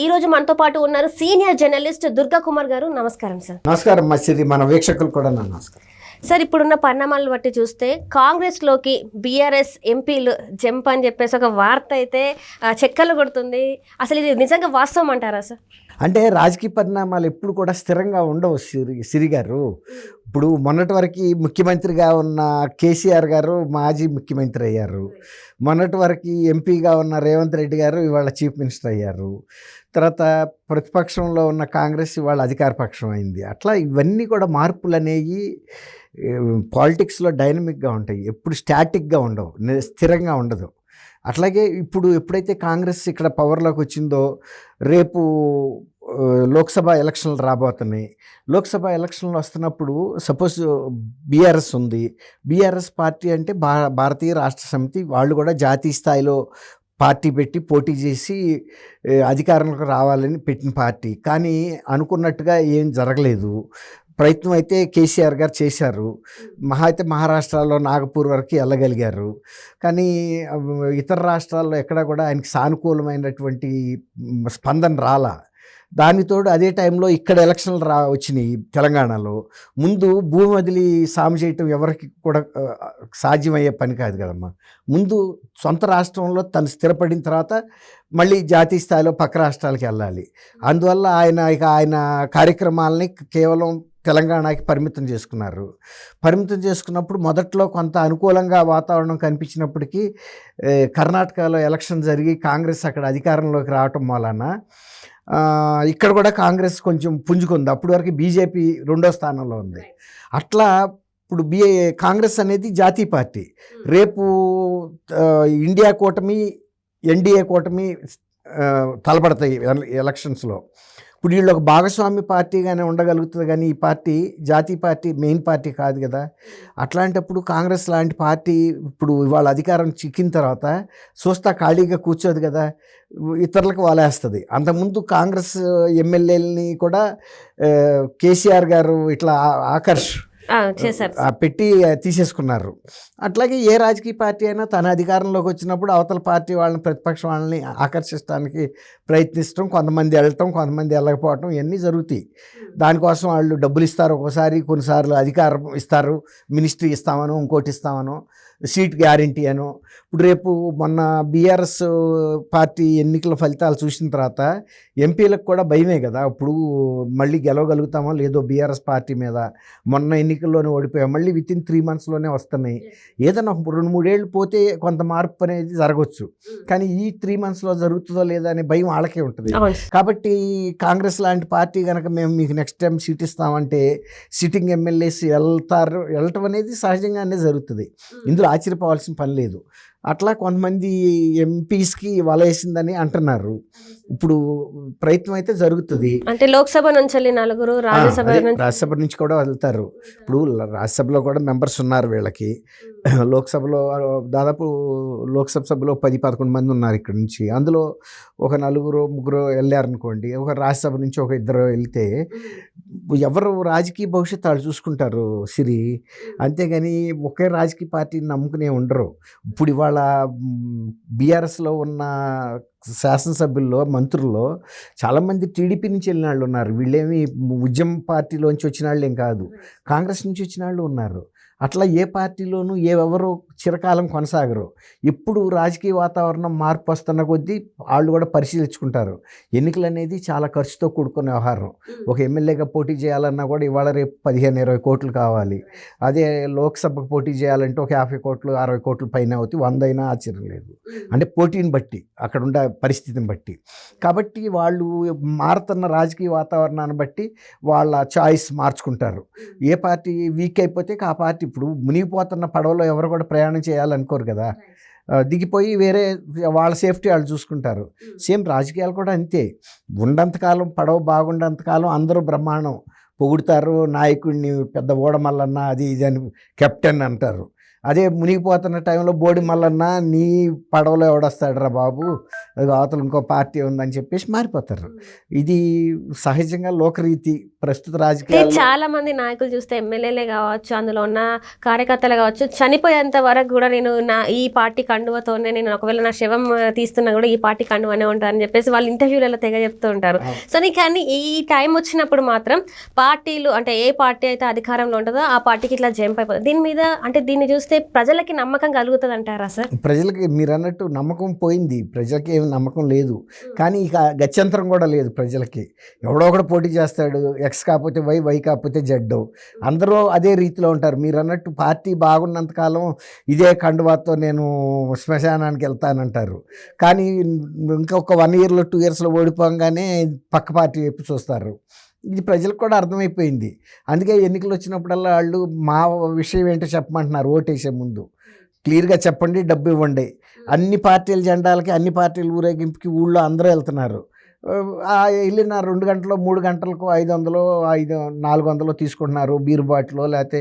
ఈ రోజు మనతో పాటు ఉన్నారు సీనియర్ జర్నలిస్ట్ దుర్గా కుమార్ గారు. నమస్కారం సార్. నమస్కారం మసిది మన వీక్షకులు కూడా నమస్కారం. సార్ ఇప్పుడున్న పరిణామాలను బట్టి చూస్తే కాంగ్రెస్లోకి బీఆర్ఎస్ ఎంపీలు జంప్ అని చెప్పేసి ఒక వార్త అయితే చెక్కలు కొడుతుంది. అసలు ఇది నిజంగా వాస్తవం అంటారా సార్? అంటే రాజకీయ పరిణామాలు ఎప్పుడు కూడా స్థిరంగా ఉండవు సిరి సిరి గారు ఇప్పుడు మొన్నటి వరకు ముఖ్యమంత్రిగా ఉన్న కేసీఆర్ గారు మాజీ ముఖ్యమంత్రి అయ్యారు. మొన్నటి వరకు ఎంపీగా ఉన్న రేవంత్ రెడ్డి గారు ఇవాళ చీఫ్ మినిస్టర్ అయ్యారు. తర్వాత ప్రతిపక్షంలో ఉన్న కాంగ్రెస్ ఇవాళ అధికార పక్షం అయింది. అట్లా ఇవన్నీ కూడా మార్పులు అనేవి పాలిటిక్స్లో డైనమిక్గా ఉంటాయి. ఎప్పుడు స్టాటిక్గా ఉండవు స్థిరంగా ఉండదు. అట్లాగే ఇప్పుడు ఎప్పుడైతే కాంగ్రెస్ ఇక్కడ పవర్లోకి వచ్చిందో రేపు లోక్సభ ఎలక్షన్లు రాబోతున్నాయి. లోక్సభ ఎలక్షన్లు వస్తున్నప్పుడు సపోజ్ బీఆర్ఎస్ ఉంది. బీఆర్ఎస్ పార్టీ అంటే భా భారతీయ రాష్ట్ర సమితి వాళ్ళు కూడా జాతీయ స్థాయిలో పార్టీ పెట్టి పోటీ చేసి అధికారంలోకి రావాలని పెట్టిన పార్టీ. కానీ అనుకున్నట్టుగా ఏం జరగలేదు. ప్రయత్నం అయితే కేసీఆర్ గారు చేశారు. మహా అయితే మహారాష్ట్రలో నాగపూర్ వరకు వెళ్ళగలిగారు. కానీ ఇతర రాష్ట్రాల్లో ఎక్కడ కూడా ఆయనకి సానుకూలమైనటువంటి స్పందన రాలా. దానితోడు అదే టైంలో ఇక్కడ ఎలక్షన్లు రా వచ్చినాయి తెలంగాణలో. ముందు భూమి వదిలి సాము చేయటం ఎవరికి కూడా సాధ్యమయ్యే పని కాదు కదమ్మా. ముందు సొంత రాష్ట్రంలో తను స్థిరపడిన తర్వాత మళ్ళీ జాతీయ స్థాయిలో పక్క రాష్ట్రాలకు వెళ్ళాలి. అందువల్ల ఆయన ఇక ఆయన కార్యక్రమాలని కేవలం తెలంగాణకి పరిమితం చేసుకున్నారు. పరిమితం చేసుకున్నప్పుడు మొదట్లో కొంత అనుకూలంగా వాతావరణం కనిపించినప్పటికీ కర్ణాటకలో ఎలక్షన్ జరిగి కాంగ్రెస్ అక్కడ అధికారంలోకి రావటం వలన ఇక్కడ కూడా కాంగ్రెస్ కొంచెం పుంజుకుంది. అప్పటి వరకు బీజేపీ రెండో స్థానంలో ఉంది. అట్లా ఇప్పుడు బి కాంగ్రెస్ అనేది జాతీయ పార్టీ. రేపు ఆ, ఇండియా కూటమి ఎన్డీఏ కూటమి తలపడతాయి ఎల- ఎలక్షన్స్లో. ఇప్పుడు వీళ్ళు ఒక భాగస్వామి పార్టీగానే ఉండగలుగుతుంది కానీ ఈ పార్టీ జాతీయ పార్టీ మెయిన్ పార్టీ కాదు కదా. అట్లాంటప్పుడు కాంగ్రెస్ లాంటి పార్టీ ఇప్పుడు ఇవాళ అధికారం చిక్కిన తర్వాత చూస్తా ఖాళీగా కూర్చోదు కదా ఇతరులకు వాలేస్తుంది. అంతకుముందు కాంగ్రెస్ ఎమ్మెల్యేలని కూడా కేసీఆర్ గారు ఇట్లా ఆకర్ష్ పెట్టి తీసేసుకున్నారు. అట్లాగే ఏ రాజకీయ పార్టీ అయినా తన అధికారంలోకి వచ్చినప్పుడు అవతల పార్టీ వాళ్ళని ప్రతిపక్ష వాళ్ళని ఆకర్షించడానికి ప్రయత్నిస్తాం కొంతమంది వెళ్ళటం కొంతమంది వెళ్ళకపోవటం ఇవన్నీ జరుగుతాయి. దానికోసం వాళ్ళు డబ్బులు ఇస్తారు ఒక్కోసారి కొన్నిసార్లు అధికారం ఇస్తారు మినిస్ట్రీ ఇస్తామనో ఇంకోటి ఇస్తామనో సీట్ గ్యారంటీ అనో. ఇప్పుడు రేపు మొన్న బీఆర్ఎస్ పార్టీ ఎన్నికల ఫలితాలు చూసిన తర్వాత ఎంపీలకు కూడా భయమే కదా. ఇప్పుడు మళ్ళీ గెలవగలుగుతామో లేదో బీఆర్ఎస్ పార్టీ మీద. మొన్న ఎన్నికల్లోనే ఓడిపోయాం మళ్ళీ విత్ ఇన్ త్రీ మంత్స్లోనే వస్తున్నాయి. ఏదైనా ఒక రెండు మూడేళ్ళు పోతే కొంత మార్పు అనేది జరగవచ్చు కానీ ఈ త్రీ మంత్స్లో జరుగుతుందో లేదా అనే భయం వాళ్ళకే ఉంటుంది. కాబట్టి కాంగ్రెస్ లాంటి పార్టీ కనుక మేము మీకు నెక్స్ట్ టైం సీట్ ఇస్తామంటే సిట్టింగ్ ఎమ్మెల్యేస్ వెళ్తారు. వెళ్ళటం అనేది సహజంగానే జరుగుతుంది. ఇందులో ఆశ్చర్యపోవాల్సిన పని లేదు. అట్లా కొంతమంది ఎంపీస్కి వలేసిందని అంటున్నారు. ఇప్పుడు ప్రయత్నం అయితే జరుగుతుంది. అంటే లోక్సభ నుంచి నలుగురు రాజ్యసభ రాజ్యసభ నుంచి కూడా వెళ్తారు. ఇప్పుడు రాజ్యసభలో కూడా మెంబర్స్ ఉన్నారు వీళ్ళకి. లోక్సభలో దాదాపు లోక్సభ సభలో పది పదకొండు మంది ఉన్నారు ఇక్కడ నుంచి. అందులో ఒక నలుగురు ముగ్గురు వెళ్ళారనుకోండి ఒక రాజ్యసభ నుంచి ఒక ఇద్దరు వెళ్తే ఎవరు రాజకీయ భవిష్యత్తు వాళ్ళు చూసుకుంటారు సిరి. అంతేగాని ఒకే రాజకీయ పార్టీని నమ్ముకునే ఉండరు. ఇప్పుడు ఇవాళ బీఆర్ఎస్లో ఉన్న శాసనసభ్యుల్లో మంత్రుల్లో చాలామంది టీడీపీ నుంచి వెళ్ళిన వాళ్ళు ఉన్నారు. వీళ్ళేమి ఉద్యమ పార్టీలోంచి వచ్చిన వాళ్ళు ఏం కాదు కాంగ్రెస్ నుంచి వచ్చిన వాళ్ళు ఉన్నారు. అట్లా ఏ పార్టీలోనూ ఎవరు చిరకాలం కొనసాగరు. ఎప్పుడు రాజకీయ వాతావరణం మార్పు వస్తున్న కొద్దీ వాళ్ళు కూడా పరిశీలించుకుంటారు. ఎన్నికలు అనేది చాలా ఖర్చుతో కూడుకున్న వ్యవహారం. ఒక ఎమ్మెల్యేగా పోటీ చేయాలన్నా కూడా ఇవాళ రేపు పదిహేను ఇరవై కోట్లు కావాలి. అదే లోక్సభకు పోటీ చేయాలంటే ఒక యాభై కోట్లు అరవై కోట్ల పైన అవుతాయి వంద అయినా ఆశ్చర్యం లేదు. అంటే పోటీని బట్టి అక్కడ ఉండే పరిస్థితిని బట్టి. కాబట్టి వాళ్ళు మారుతున్న రాజకీయ వాతావరణాన్ని బట్టి వాళ్ళ చాయిస్ మార్చుకుంటారు. ఏ పార్టీ వీక్ అయిపోతే ఆ పార్టీ ఇప్పుడు మునిగిపోతున్న పడవలో ఎవరు కూడా ప్రయాణం చేయాలనుకోరు కదా. దిగిపోయి వేరే వాళ్ళ సేఫ్టీ వాళ్ళు చూసుకుంటారు. సేమ్ రాజకీయాలు కూడా అంతే. ఉన్నంతకాలం పడవ బాగుండంతకాలం అందరూ బ్రహ్మాండం పొగుడుతారు. నాయకుడిని పెద్ద ఓడమల్లన్న అది ఇది అని కెప్టెన్ అంటారు. అదే మునిగిపోతున్న టైంలో బోడి మల్లన్న నీ పడవలో ఎవడొస్తాడురా బాబు? అది అవతల ఇంకో పార్టీ ఉందని చెప్పేసి మారిపోతారు. ఇది సహజంగా లోకరీతి ప్రస్తుత అంటే రాజకీయాలు చాలా మంది నాయకులు చూస్తే ఎమ్మెల్యేలే కావచ్చు అందులో ఉన్న కార్యకర్తలు కావచ్చు చనిపోయేంత వరకు కూడా నేను నా ఈ పార్టీ కండువతోనే నేను ఒకవేళ నా శవం తీస్తున్నా కూడా ఈ పార్టీ కండువనే ఉంటారని చెప్పేసి వాళ్ళు ఇంటర్వ్యూలలో తెగ చెప్తూ ఉంటారు. సో నీకు కానీ ఈ టైం వచ్చినప్పుడు మాత్రం పార్టీలు అంటే ఏ పార్టీ అయితే అధికారంలో ఉంటుందో ఆ పార్టీకి ఇట్లా జంప్ అయిపోతుంది. దీని మీద అంటే దీన్ని చూస్తే ప్రజలకి నమ్మకం కలుగుతుంది అంటారా సార్? ప్రజలకి మీరు అన్నట్టు నమ్మకం పోయింది. ప్రజలకి ఏమి నమ్మకం లేదు. కానీ ఇక గత్యంతరం కూడా లేదు ప్రజలకి. ఎవడో ఒకడు పోటీ చేస్తాడు. ఎక్స్ కాకపోతే వై వై కాకపోతే జడ్డు అందరూ అదే రీతిలో ఉంటారు. మీరు అన్నట్టు పార్టీ బాగున్నంతకాలం ఇదే కండువాతో నేను శ్మశానానికి వెళ్తానంటారు. కానీ ఇంకొక వన్ ఇయర్లో టూ ఇయర్స్లో ఓడిపోగానే పక్క పార్టీ వైపు చూస్తారు. ఇది ప్రజలకు కూడా అర్థమైపోయింది. అందుకే ఎన్నికలు వచ్చినప్పుడల్లా వాళ్ళు మా విషయం ఏంటో చెప్పమంటున్నారు ఓటేసే ముందు. క్లియర్గా చెప్పండి డబ్బు ఇవ్వండి. అన్ని పార్టీల జెండాలకి అన్ని పార్టీల ఊరేగింపుకి ఊళ్ళో అందరూ వెళ్తున్నారు. ఆ వెళ్ళిన రెండు గంటలు మూడు గంటలకు ఐదు వందలు ఐదు నాలుగు వందలు తీసుకుంటున్నారు బీర్ బాటిల్ లేకపోతే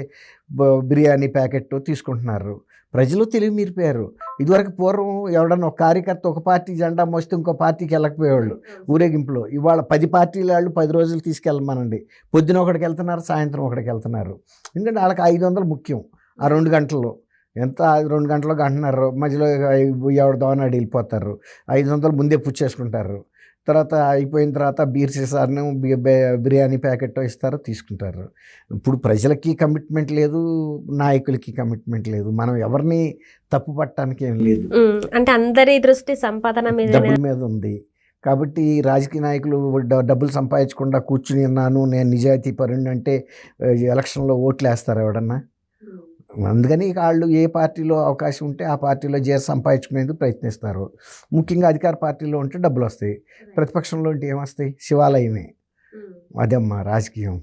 బిర్యానీ ప్యాకెట్ తీసుకుంటున్నారు. ప్రజలు తెలివి మీరిపోయారు. ఇదివరకు పూర్వం ఎవడన్నా ఒక కార్యకర్త ఒక పార్టీ జెండా మోస్తే ఇంకో పార్టీకి వెళ్ళకపోయేవాళ్ళు ఊరేగింపులో. ఇవాళ పది పార్టీల వాళ్ళు పది రోజులు తీసుకెళ్ళమనండి. పొద్దున ఒకటికి వెళ్తున్నారు సాయంత్రం ఒకటికి వెళ్తున్నారు. ఎందుకంటే వాళ్ళకి ఐదు వందలు ముఖ్యం ఆ రెండు గంటల్లో. ఎంత రెండు గంటలకు అంటున్నారు మధ్యలో ఎవడ దోనాడు వెళ్ళిపోతారు. ఐదు వందలు ముందే పుచ్చేసుకుంటారు. తర్వాత అయిపోయిన తర్వాత బీర్ సీసాను బిర్యానీ ప్యాకెట్ ఇస్తారు తీసుకుంటారు. ఇప్పుడు ప్రజలకి కమిట్మెంట్ లేదు నాయకులకి కమిట్మెంట్ లేదు. మనం ఎవరిని తప్పు పట్టడానికి ఏం లేదు. అంటే అందరి దృష్టి సంపాదన మీద డబ్బుల మీద ఉంది. కాబట్టి రాజకీయ నాయకులు డబ్బులు సంపాదించకుండా కూర్చుని ఉన్నాను నేను నిజాయితీ పరుణ్ణి అంటే ఎలక్షన్లో ఓట్లు వేస్తారు ఎవడన్నా అందుకని వాళ్ళు ఏ పార్టీలో అవకాశం ఉంటే ఆ పార్టీలో చేరి సంపాదించుకునేందుకు ప్రయత్నిస్తారు. ముఖ్యంగా అధికార పార్టీలో ఉంటే డబ్బులు వస్తాయి. ప్రతిపక్షంలో ఉంటే ఏమొస్తాయి శివాలయమే. అదమ్మా రాజకీయం.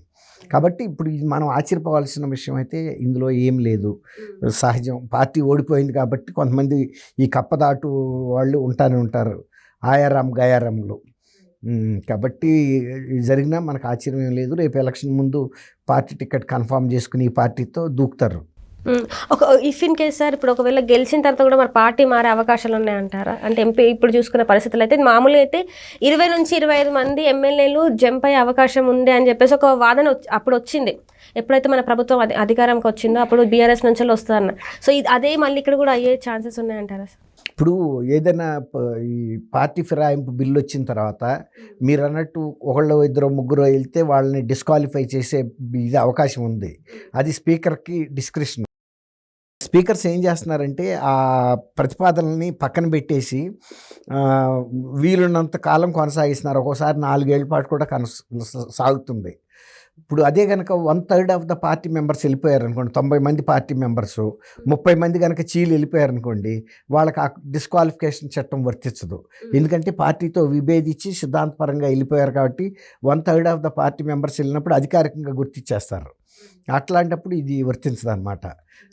కాబట్టి ఇప్పుడు మనం ఆశ్చర్యపోవాల్సిన విషయం అయితే ఇందులో ఏం లేదు. సహజం. పార్టీ ఓడిపోయింది కాబట్టి కొంతమంది ఈ కప్పదాటు వాళ్ళు ఉంటానే ఉంటారు. ఆయారాం గయారాంలో. ఉమ్, కాబట్టి జరిగినా మనకు ఆశ్చర్యం ఏం లేదు. రేపు ఎలక్షన్ ముందు పార్టీ టికెట్ కన్ఫర్మ్ చేసుకుని ఈ పార్టీతో దూకుతారు. ఒక ఇఫ్ ఇన్ కేస్ సార్ ఇప్పుడు ఒకవేళ గెలిచిన తర్వాత కూడా మరి పార్టీ మారే అవకాశాలు ఉన్నాయంటారా? అంటే ఎంపీ ఇప్పుడు చూసుకున్న పరిస్థితులు అయితే మామూలుగా అయితే ఇరవై నుంచి ఇరవై ఐదు మంది ఎమ్మెల్యేలు జంప్ అయ్యే అవకాశం ఉంది అని చెప్పేసి ఒక వాదన వచ్చి- అప్పుడు వచ్చింది. ఎప్పుడైతే మన ప్రభుత్వం అధి- అధికారంకి వచ్చిందో అప్పుడు బీఆర్ఎస్ నుంచి వస్తారన్న. సో ఇది అదే మళ్ళీ ఇక్కడ కూడా అయ్యే ఛాన్సెస్ ఉన్నాయంటారా సార్? ఇప్పుడు ఏదైనా ప- ఈ పార్టీ ఫిరాయింపు బిల్లు వచ్చిన తర్వాత మీరు అన్నట్టు ఒకళ్ళు ఇద్దరు ముగ్గురు వెళ్తే వాళ్ళని డిస్క్వాలిఫై చేసే ఇది అవకాశం ఉంది. అది స్పీకర్కి డిస్క్రిప్షన్ స్పీకర్స్ ఏం చేస్తున్నారంటే ఆ ప్రతిపాదనల్ని పక్కన పెట్టేసి వీలున్నంత కాలం కొనసాగిస్తున్నారు. ఒక్కోసారి నాలుగేళ్ళ పాటు కూడా కొనస సాగుతుంది. ఇప్పుడు అదే కనుక one third of the party members వెళ్ళిపోయారు అనుకోండి తొంభై మంది పార్టీ మెంబర్స్ ముప్పై మంది కనుక చీలు వెళ్ళిపోయారు అనుకోండి వాళ్ళకి ఆ డిస్క్వాలిఫికేషన్ చట్టం వర్తించదు. ఎందుకంటే పార్టీతో విభేదించి సిద్ధాంతపరంగా వెళ్ళిపోయారు కాబట్టి one third of the party members వెళ్ళినప్పుడు అధికారికంగా గుర్తించేస్తారు అట్లాంటప్పుడు ఇది వర్తించదు అనమాట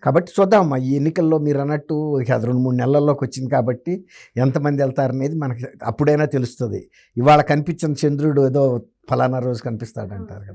కాబట్టి చూద్దాం ఈ ఎన్నికల్లో మీరు అన్నట్టు రెండు మూడు నెలల్లోకి వచ్చింది కాబట్టి ఎంతమంది వెళ్తారనేది మనకి అప్పుడైనా తెలుస్తుంది. ఇవాళ కనిపించిన చంద్రుడు ఏదో ఫలానా రోజు కనిపిస్తాడంటారు కదా.